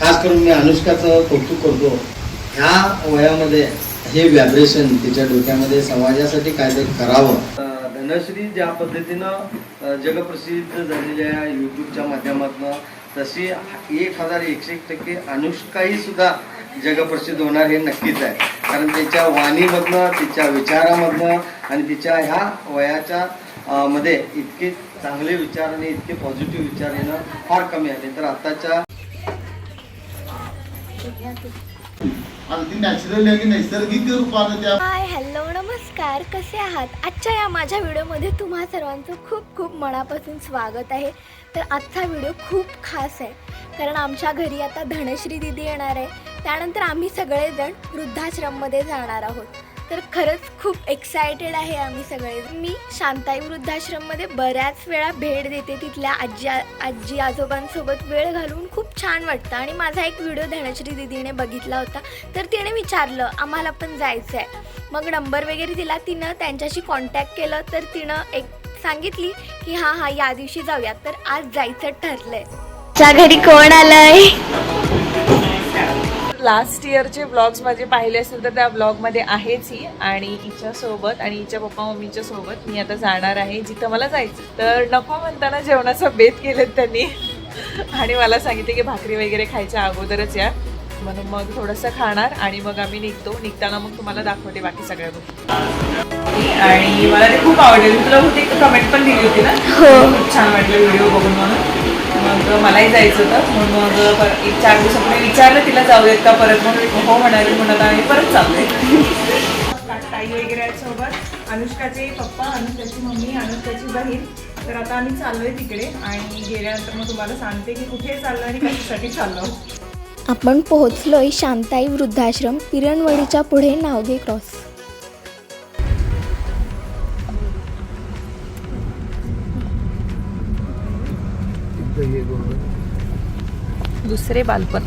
खास करून मी अनुष्काचं कौतुक करतो ह्या वयामध्ये हे व्हायब्रेशन तिच्या डोक्यामध्ये समाजासाठी काहीतरी करावं. धनश्री ज्या पद्धतीनं जगप्रसिद्ध झालेल्या युट्यूबच्या माध्यमातून तशी एक हजार एकशे एक टक्के अनुष्काही सुद्धा जगप्रसिद्ध होणार हे नक्कीच आहे. कारण तिच्या वाणीमधनं तिच्या विचारामधनं आणि तिच्या ह्या वयाच्या मध्ये इतके चांगले विचार आणि इतके पॉझिटिव्ह विचार येणं फार कमी आहे. तर आत्ताच्या अगदी आणि नैसर्गिक रूपानं त्या हाय हॅलो नमस्कार. कसे आहात? आजच्या या माझ्या व्हिडिओमध्ये तुम्हा सर्वांचं खूप खूप मनापासून स्वागत आहे. तर आजचा व्हिडिओ खूप खास आहे. कारण आमच्या घरी आता धनश्री दिदी येणार आहे. त्यानंतर आम्ही सगळेजण वृद्धाश्रममध्ये जाणार आहोत. तर खरंच खूप एक्सायटेड आहे आम्ही सगळे. मी शांताई वृद्धाश्रममध्ये बऱ्याच वेळा भेट देते तिथल्या आजी आजी आजोबांसोबत वेळ घालून खूप छान वाटतं. आणि माझा एक व्हिडिओ धनश्री दिदीने बघितला होता. तर तिने विचारलं आम्हाला पण जायचं आहे मग नंबर वगैरे दिला. तिनं त्यांच्याशी कॉन्टॅक्ट केलं. तर तिनं एक सांगितली की हां हां या दिवशी जाऊया तर आज जायचं ठरलंय. घरी कोण आलंय? लास्ट इयरचे ब्लॉग्स माझे पाहिले असेल तर त्या ब्लॉगमध्ये आहेच ही. आणि हिच्या सोबत आणि हिच्या पप्पा मम्मीच्या सोबत मी आता जाणार आहे जिथं मला जायचं. तर नको म्हणताना जेवणाचा बेत केलेत त्यांनी. आणि मला सांगितले की भाकरी वगैरे खायच्या अगोदरच या. म्हणून मग थोडंसं खाणार आणि मग आम्ही निघतो. निघताना मग तुम्हाला दाखवते बाकी सगळ्या गोष्टी. आणि मला ते खूप आवडेल. तुला होती कमेंट पण दिली होती ना? खूप छान वाटलं व्हिडिओ बघून म्हणून. मग मलाही जायचं होतं. म्हणून मग एक चार दिवसापूर्वी विचारलं तिला जाऊयात का परत? म्हणून हो म्हणाली. म्हणून आता आम्ही परत चाललोय. ताई वगैरे आहेत सोबत. अनुष्काचे पप्पा अनुष्काची मम्मी अनुष्काची बहीण. तर आता आम्ही चाललोय तिकडे आणि गेल्यानंतर मग तुम्हाला सांगते की कुठे चाललो आणि कशासाठी चाललो. आपण पोहोचलोय शांताई वृद्धाश्रम पिरणवडीच्या पुढे नावगे क्रॉस. दुसरे बालपण.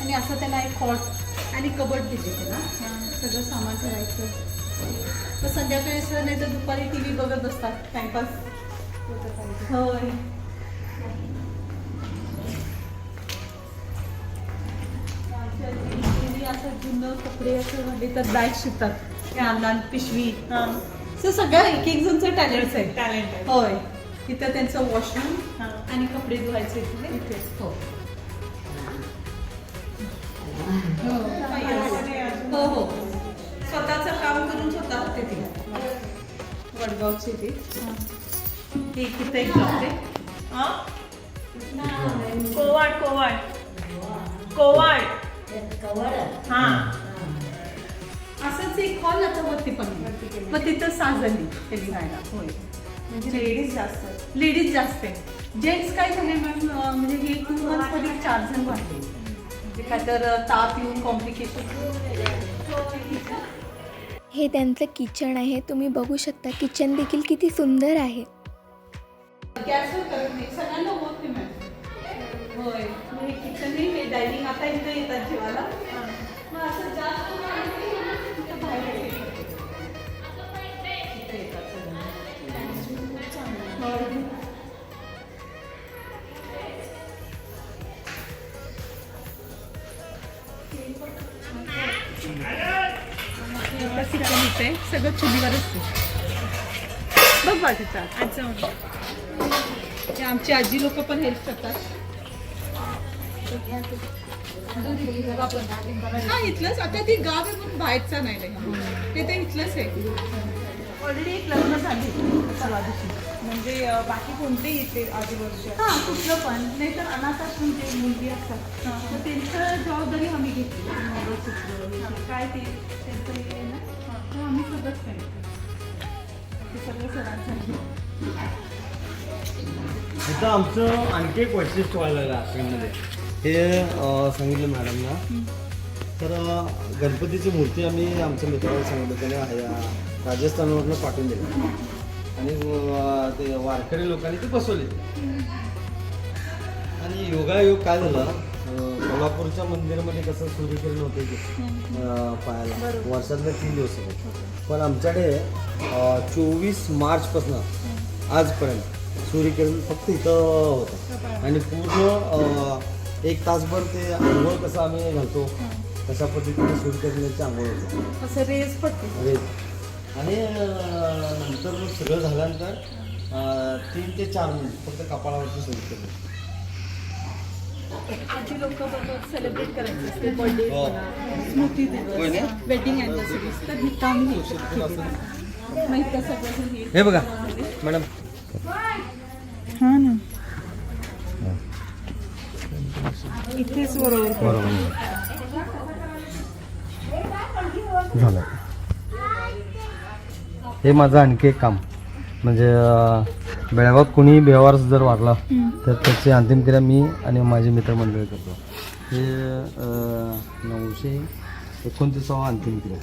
आणि असं त्याला एक कॉट आणि कबड दिले त्याला सगळं सामान ठेवायचं. तर संध्याकाळी असं नाही तर दुपारी टी व्ही बघत बसतात. टाइमपास होय. असं जुनं कपडे असं म्हणले तर बॅग शिकतात लहान पिशवी. सो सगळं एक एक जणचं टॅलेंट आहे टॅलेंट होय. तिथं त्यांचं वॉशरूम आणि कपडे धुवायचे तिथे हो. हो हो. स्वतःचं काम करून स्वतः ते. तिला वडगावचे ते. हे तिथं एक आहे. कोवाड कोवाड. कोवाड. हा. असंच एक हॉल आता वरती पण मग तिथं सहा जणी त्यांनी राहायला होय. म्हणजे लेडीज जास्त. लेडीज जास्त आहे. जेंट्स काय झाले मॅम म्हणजे हे टू मंथमध्ये चार जण वाटले तर अं, ताप येऊन कॉम्प्लिकेशन हे त्यांचं किचन आहे. तुम्ही बघू शकता किचन देखील किती सुंदर आहे. गॅसवर करत नाही. सगळ्यांना होत नाही मॅम. होय. मग हे किचन हे डायनिंग आता इथं येतात जेवायला. मग असं जास्त काम केलं ना, तिथं बाहेर येतात. इथं येतात सगळे. होय. आता किचन इथे सगळं चुलीवर असते बघ बा तिचा आज जाऊन आमची आजी लोक पण हेल्प करतात. हा इथलंच. आता ती गाव आहे पण बाहेरचा नाही. ते तर इथलंच आहे. ऑलरेडी एक लग्न झाली. म्हणजे बाकी कोणतेही येते आजूबाजूच्या हा कुठलं पण. नाहीतर अनाथ आश्रम जे मुलगी असतात तर त्यांचं जबाबदारी आम्ही घेतली. वगैरे काय ते? त्यांचं तर आम्ही सगळंच काय ते सगळं आमचं आणखी एक वैशिष्ट्य व्हायला लागलं आश्रममध्ये. हे सांगितलं मॅडमना तर गणपतीची मूर्ती आम्ही आमच्या मित्राला सांगितलं त्याने राजस्थानवरनं पाठवून दिली. आणि ते वारकरी लोकांनी ती बसवली. आणि योगायोग काय झालं? कोल्हापूरच्या मंदिरामध्ये कसं सूर्यकिरण होते की अं, पायाला वर्षातले तीन दिवस होते. पण आमच्याकडे चोवीस मार्चपासून आजपर्यंत सूर्यकिरण फक्त इथं होतं. आणि पूर्ण एक तासभर ते आंघोळ कसं आम्ही घालतो तशा पद्धतीने सूर्यकिरणाची आंघोळ होते. असं रेस पडते. अरे आणि नंतर सगळं झाल्यानंतर तीन ते चार मिनिट फक्त कपाळावरती सूर्यकिरण आधी लोक सेलिब्रेट करायचे असते बर्थडे हो. स्मृती दिवस? वेडिंग अॅनिव्हर्सरीज तर माहीत सगळं हे बघा मॅडम. हा ना. इथेच बरोबर झालं. हे माझं आणखी एक काम. म्हणजे बेळगावात कुणी व्यवहार जर वारला तर त्याची अंतिम क्रिया मी आणि माझे मित्रमंडळी करतो. हे नऊशे एकोणतीसावा अंतिम क्रिया.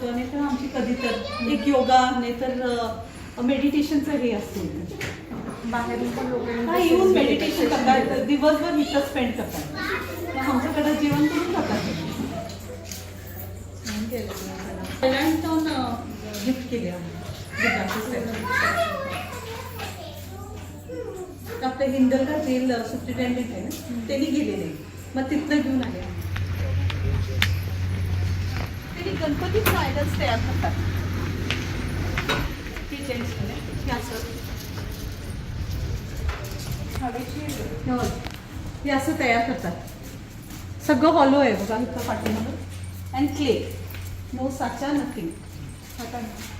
बाहेरची लोक नाहीतर आमची कधी तर एक योगा नाहीतर मेडिटेशनचं हे असते बाहेरून पण येऊन मेडिटेशन करतात. दिवसभर इथं स्पेंड करतात. आमच्याकडे जेवण करून जातात गिफ्ट केले आपलं हिंदलगा जेल सुप्रिटेंडेंट आहे ना त्यांनी गेलेले. मग तिथनं घेऊन आले त्यांनी गणपतीचं आयडल्स तयार करतात. हे असं असं तयार करतात. सगळं हॉलो आहे बघा इथं पाठीमागं. अँड क्ले नो साचा नथिंग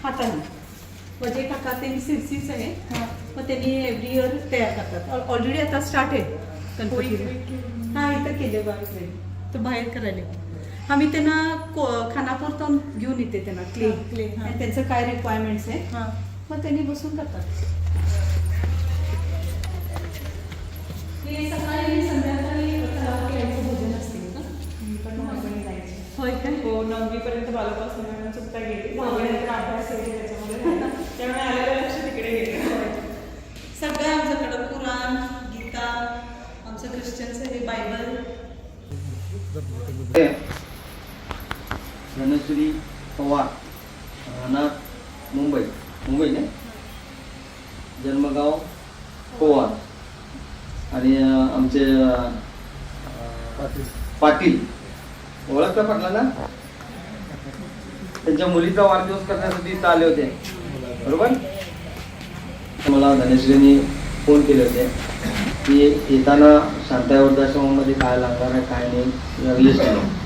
हाताने. म्हणजे काका ते सिरसीच आहे. मग त्यांनी एव्हरी इयर तयार करतात. ऑलरेडी आता स्टार्ट आहे गणपती हा इथं केले इकडे. तर बाहेर करायला आम्ही त्यांना खानापूरतून घेऊन येते त्यांना क्ले क्ले आणि त्यांचं काय रिक्वायरमेंट्स आहे मग त्यांनी बसून करतात. सकाळी संध्याकाळी भोजन असते ना होय काय? हो नववी पर्यंत बालापासून मॅडम चुकता गेली दहावीनंतर अभ्यास वगैरे त्याच्यामध्ये त्यामुळे आलेलं लक्ष तिकडे गेले सगळं आमच्याकडं कुराण गीता आमचं ख्रिश्चनचं हे बायबल धनश्री पवार राहणार मुंबई मुंबई ना जन्मगाव पवार आणि अं, आमचे अं, पाटील ओळखता पाटला ना त्यांच्या मुलीचा वाढदिवस करण्यासाठी इथं आले होते. बरोबर? मला धनश्रीनी फोन केले होते. की येताना शांता वृद्धाश्रमामध्ये काय लागणार आहे काय नाही लिस्ट आहे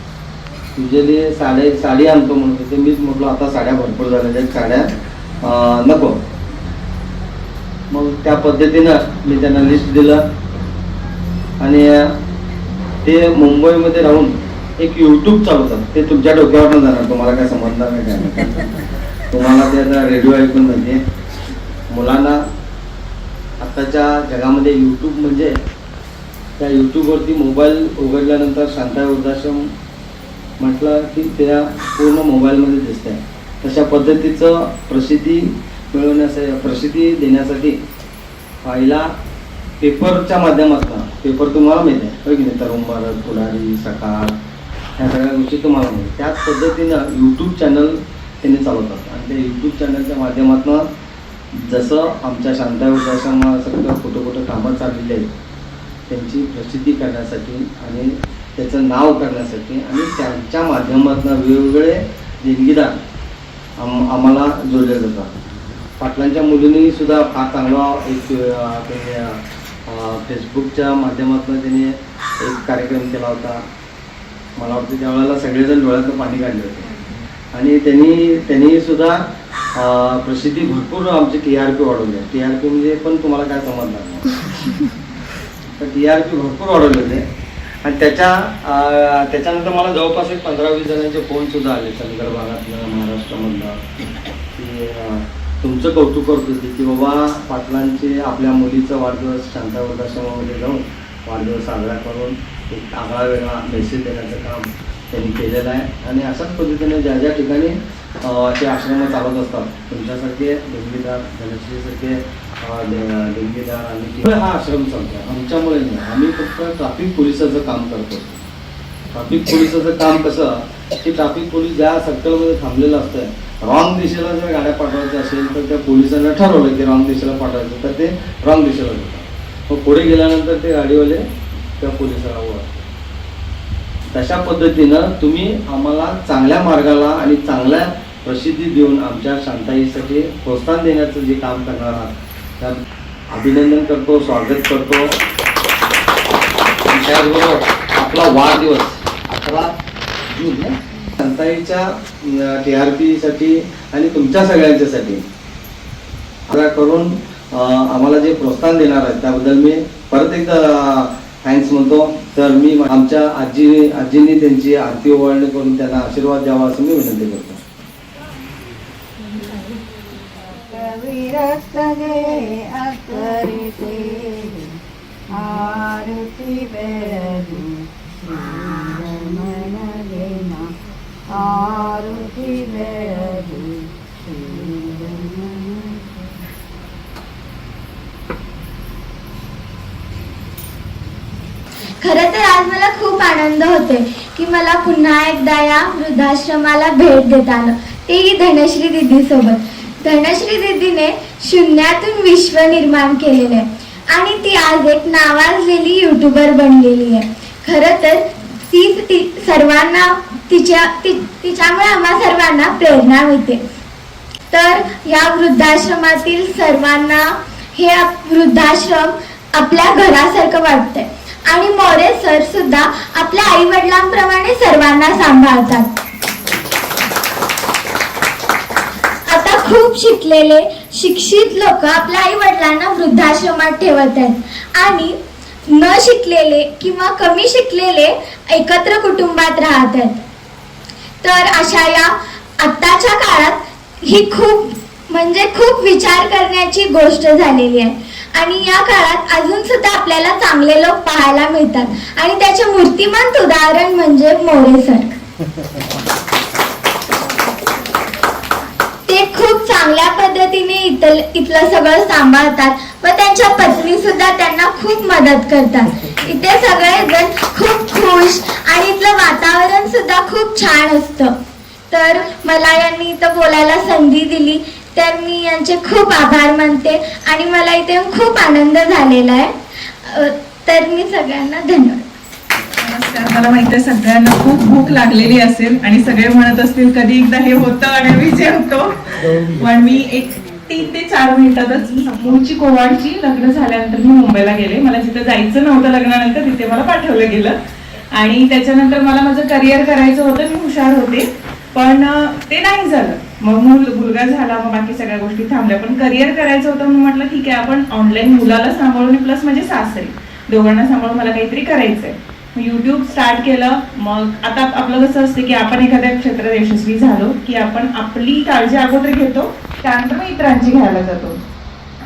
युजली साडे साडी आणतो म्हणून तिथे मीच म्हटलं आता साड्या भरपूर झालेल्या आहेत साड्या नको. मग त्या पद्धतीनं मी त्यांना लिस्ट दिलं. आणि ते मुंबईमध्ये राहून एक यूट्यूब चालवतात ते तुमच्या डोक्यावर न जाणार. तुम्हाला काय समजणार नाही काय तुम्हाला त्याचा रेडिओ ऐकून म्हणजे मुलांना आत्ताच्या जगामध्ये यूट्यूब म्हणजे त्या यूट्यूबवरती मोबाईल उघडल्यानंतर शांता वृद्धाश्रम म्हटलं की त्या पूर्ण मोबाईलमध्ये दिसत आहे तशा पद्धतीचं प्रसिद्धी मिळवण्यासाठी प्रसिद्धी देण्यासाठी पहिला पेपरच्या माध्यमातून पेपर तुम्हाला माहिती आहे. की नाही? तरुण भारत पुढारी सकाळ. ह्या सगळ्या गोष्टी तुम्हाला मिळेल त्याच पद्धतीनं यूट्यूब चॅनल त्यांनी चालवतात. आणि त्या यूट्यूब चॅनलच्या माध्यमातून जसं आमच्या शांता वृद्धाश्रमासारखं कुठं कुठं कामं चाललेली आहेत त्यांची प्रसिद्धी करण्यासाठी आणि त्याचं नाव करण्यासाठी आणि त्यांच्या माध्यमातून वेगवेगळे देणगीदार आम आम्हाला जोडले जातात. पाटलांच्या मुलींनी सुद्धा फार चांगला एक ते फेसबुकच्या माध्यमातून त्यांनी एक कार्यक्रम केला होता. मला वाटतं त्यावेळेला सगळेजण डोळ्यातनं पाणी काढले होते. आणि त्यांनी त्यांनी सुद्धा प्रसिद्धी भरपूर आमची टी आर पी वाढवली टी आर पी म्हणजे पण तुम्हाला काय समजणार तर टी आर पी भरपूर वाढवले होते आणि त्याच्या त्याच्यानंतर मला जवळपास एक पंधरा वीस जणांचे फोन सुद्धा आले. चंदगड भागातलं महाराष्ट्रामधलं की तुमचं कौतुक करत होते की बाबा पाटलांचे आपल्या मुलीचा वाढदिवस शांता वृद्धाश्रमामध्ये जाऊन वाढदिवस साजरा करून एक आगळा वेगळा मेसेज देण्याचं काम त्यांनी केलेलं आहे. आणि अशाच पद्धतीने ज्या ज्या ठिकाणी ते आश्रम चालत असतात तुमच्यासारखे देणगीदार धनश्रीसारखे देणगीदार आणि हा आश्रम चालतो आमच्यामुळे नाही. आम्ही फक्त ट्राफिक पोलिसाचं काम करतो ट्राफिक पोलिसाचं काम कसं? की ट्राफिक पोलीस ज्या सर्कलमध्ये थांबलेलं असतं रॉंग दिशेला जर गाड्या पाठवायच्या असेल तर त्या पोलिसांना ठरवलं की रॉंग दिशेला पाठवायचं तर ते रॉंग दिशेला जातात. मग पुढे गेल्यानंतर ते गाडीवाले त्या पोलिसाला तशा पद्धतीनं तुम्ही आम्हाला चांगल्या मार्गाला आणि चांगल्या प्रसिद्धी देऊन आमच्या शांताईसाठी प्रोत्साहन देण्याचं जे काम करणार आहात त्यात अभिनंदन करतो स्वागत करतो. त्याचबरोबर आपला वाढदिवस अकरा जून शांताईच्या टी आर पीसाठी आणि तुमच्या सगळ्यांच्यासाठी. करून आम्हाला जे प्रोत्साहन देणार आहेत त्याबद्दल मी परत एकदा थँक्स म्हणतो. तर मी आमच्या आजी आजींनी त्यांची आरती ओवाळणी करून त्यांना आशीर्वाद द्यावा असं मी विनंती करतो. आरती आरती खरं तर आज मला खूप आनंद होतोय की मला पुन्हा एकदा या वृद्धाश्रमाला भेट देता आलं. तेही धनश्री दिदी सोबत धनश्री दिदीने शून्यातून विश्व निर्माण केलेलं आहे. आणि ती आज एक नावाजलेली युट्यूबर बनलेली आहे. खरं तर ती ती सर्वांना तिच्या ति तिच्यामुळे आम्हा सर्वांना प्रेरणा मिळते. तर या वृद्धाश्रमातील सर्वांना हे वृद्धाश्रम आपल्या घरासारखं वाटतंय. आणि मोरे सर सुद्धा आपल्या आई वडिलांप्रमाणे सर्वांना सांभाळतात. आता खूप शिकलेले शिक्षित लोक आपल्या आई वडिलांना वृद्धाश्रमात ठेवत आहेत. आणि न शिकलेले किंवा कमी शिकलेले एकत्र कुटुंबात राहत आहेत. तर अशा या आत्ताच्या काळात ही खूप म्हणजे खूप विचार करण्याची गोष्ट झालेली आहे. आणि या काळात अजून सुद्धा आपल्याला चांगले लोक पाहायला मिळतात. आणि त्याचे मूर्तिमंत उदाहरण म्हणजे मोरे सर. ते खूप चांगल्या पद्धतीने इथल इथलं सगळं सांभाळतात. व त्यांच्या पत्नी सुद्धा त्यांना खूप मदत करतात. इथे सगळेजण खूप खुश आणि इथलं वातावरण सुद्धा खूप छान असतं. तर मला यांनी इथं बोलायला संधी दिली. तर मी यांचे खूप आभार मानते आणि मला इथे खूप आनंद झालेला आहे. तर मी सगळ्यांना धन्यवाद. नमस्कार मला माहिती आहे सगळ्यांना खूप भूक लागलेली असेल आणि सगळे म्हणत असतील कधी एकदा हे होतं आणि मी जेवतो पण मी एक तीन ते चार मिनिटातच मूळची कोवाडची लग्न झाल्यानंतर मी मुंबईला गेले. मला जिथे जायचं नव्हतं लग्नानंतर तिथे मला पाठवलं गेलं. आणि त्याच्यानंतर मला माझं करिअर करायचं होतं मी हुशार होते. पण ते नाही झालं. मग मूल मुलगा झाला मग बाकी सगळ्या गोष्टी थांबल्या. पण करिअर करायचं होतं म्हणून म्हटलं ठीक आहे आपण ऑनलाईन मुलाला सांभाळून प्लस म्हणजे सासरे. दोघांना सांभाळून मला काहीतरी करायचंय. युट्यूब स्टार्ट केलं. मग आता आपलं कसं असतं की आपण एखाद्या क्षेत्रात यशस्वी झालो की आपण आपली काळजी अगोदर घेतो त्यानंतर मग इतरांची घ्यायला जातो.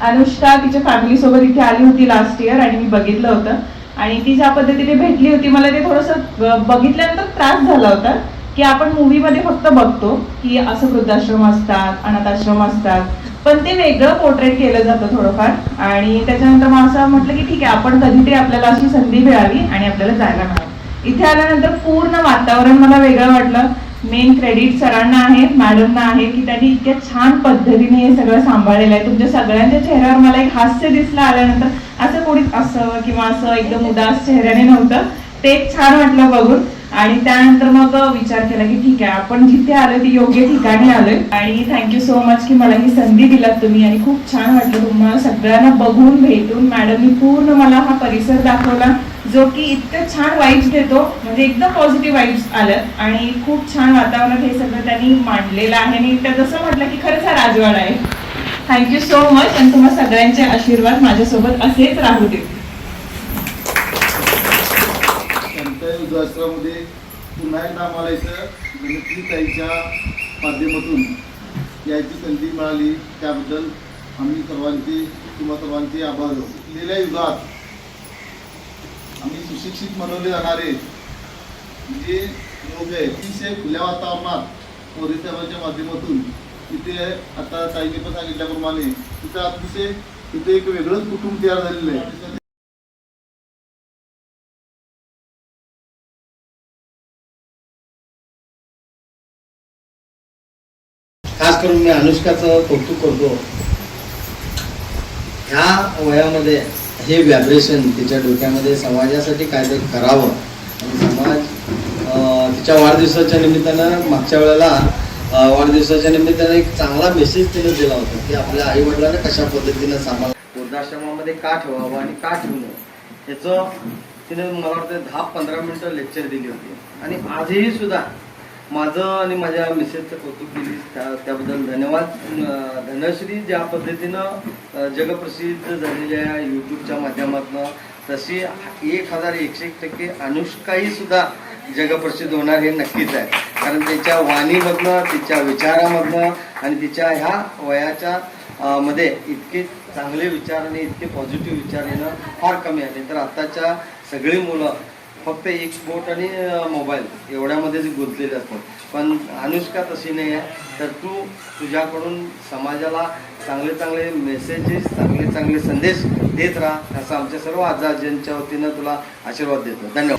अनुष्का तिच्या फॅमिली सोबत इथे आली होती लास्ट इयर आणि मी बघितलं होतं. आणि ती ज्या पद्धतीने भेटली होती मला ते थोडंसं बघितल्यानंतर त्रास झाला होता. की आपण मूवीमध्ये फक्त बघतो की असं वृद्धाश्रम असतात अनाथाश्रम असतात. पण ते वेगळं पोर्ट्रेट केलं जातं थोडंफार. आणि त्याच्यानंतर मग असं म्हटलं की ठीक आहे आपण कधीतरी आपल्याला अशी संधी मिळावी आणि आपल्याला जायला मिळावं. इथे आल्यानंतर पूर्ण वातावरण मला वेगळं वाटलं. मेन क्रेडिट सरांना आहे मॅडमना आहे की त्यांनी इतक्या छान पद्धतीने हे सगळं सांभाळलेलं आहे. तुमच्या सगळ्यांच्या चेहऱ्यावर मला एक हास्य दिसलं आल्यानंतर असं कोणीच असं किंवा असं एकदम उदास चेहऱ्याने नव्हतं. ते एक छान वाटलं बघून. आणि त्यानंतर मग विचार केला की ठीक आहे आपण जिथे आलोय ते योग्य ठिकाणी आलोय. आणि थँक्यू सो मच की मला ही संधी दिलात तुम्ही आणि खूप छान वाटलं तुम्हाला सगळ्यांना बघून भेटून. मॅडमनी पूर्ण मला हा परिसर दाखवला जो की इतकं छान वाईब्स देतो. म्हणजे एकदम पॉझिटिव्ह वाईब्स आल्यात. आणि खूप छान वातावरणात हे सगळं त्यांनी मांडलेलं आहे. आणि त्या जसं म्हटलं की खरंच हा राजवाडा आहे. थँक्यू सो मच आणि तुम्हाला सगळ्यांचे आशीर्वाद माझ्यासोबत असेच राहू दे त्यांच्या पुन्हा एकदा आम्हाला इथं गणपतीताईच्या माध्यमातून यायची संधी मिळाली. त्याबद्दल आम्ही सर्वांचे किंवा सर्वांचे आभार. गेल्या युगात आम्ही सुशिक्षित मनवले जाणारे जे लोक आहे अतिशय खुल्या वातावरणात मोदीसाहेबांच्या माध्यमातून तिथे आता ताईने पण सांगितल्याप्रमाणे तिथं अतिशय तिथे एक वेगळंच कुटुंब तयार झालेलं आहे. खास करून मी अनुष्काचं कौतुक करतो. ह्या वयामध्ये हे व्हायब्रेशन तिच्या डोक्यामध्ये समाजासाठी काहीतरी करावं. आणि समाज तिच्या वाढदिवसाच्या निमित्तानं मागच्या वेळेला वाढदिवसाच्या निमित्तानं एक चांगला मेसेज तिने दिला होता की आपल्या आई वडिलांना कशा पद्धतीनं सांभाळ वृद्धाश्रमामध्ये का ठेवावं आणि का ठेवू नये? याचं तिने मला वाटतं दहा पंधरा मिनिटं लेक्चर दिली होती. आणि आजही सुद्धा माझं आणि माझ्या मिसेसचं कौतुक केली त्या- त्याबद्दल धन्यवाद. धनश्री ज्या पद्धतीनं जगप्रसिद्ध झालेल्या यूट्यूबच्या माध्यमातून तशी एक हजार एकशे एक टक्के अनुष्काही सुद्धा जगप्रसिद्ध होणार हे नक्कीच आहे. कारण तिच्या वाणीमधनं तिच्या विचारामधनं आणि तिच्या ह्या वयाच्या मध्ये इतके चांगले विचार आणि इतके पॉझिटिव्ह विचार येणं फार कमी आहे. तर आत्ताच्या सगळी मुलं फक्त एक स्पोर्ट आणि मोबाईल. एवढ्यामध्येच गुंतलेले असतात. पण अनुष्का तशी नाही आहे तर तू तुझ्याकडून समाजाला चांगले चांगले मेसेजेस चांगले चांगले संदेश देत राहा. असं आमच्या सर्व आजार्यांच्या वतीनं तुला आशीर्वाद देतो. धन्यवाद.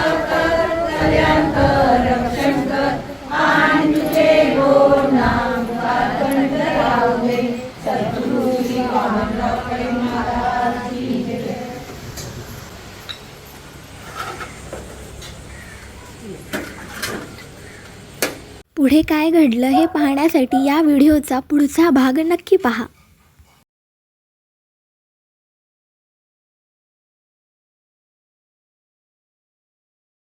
पुढे काय घडलं हे पाहण्यासाठी या व्हिडिओचा पुढचा भाग नक्की पहा.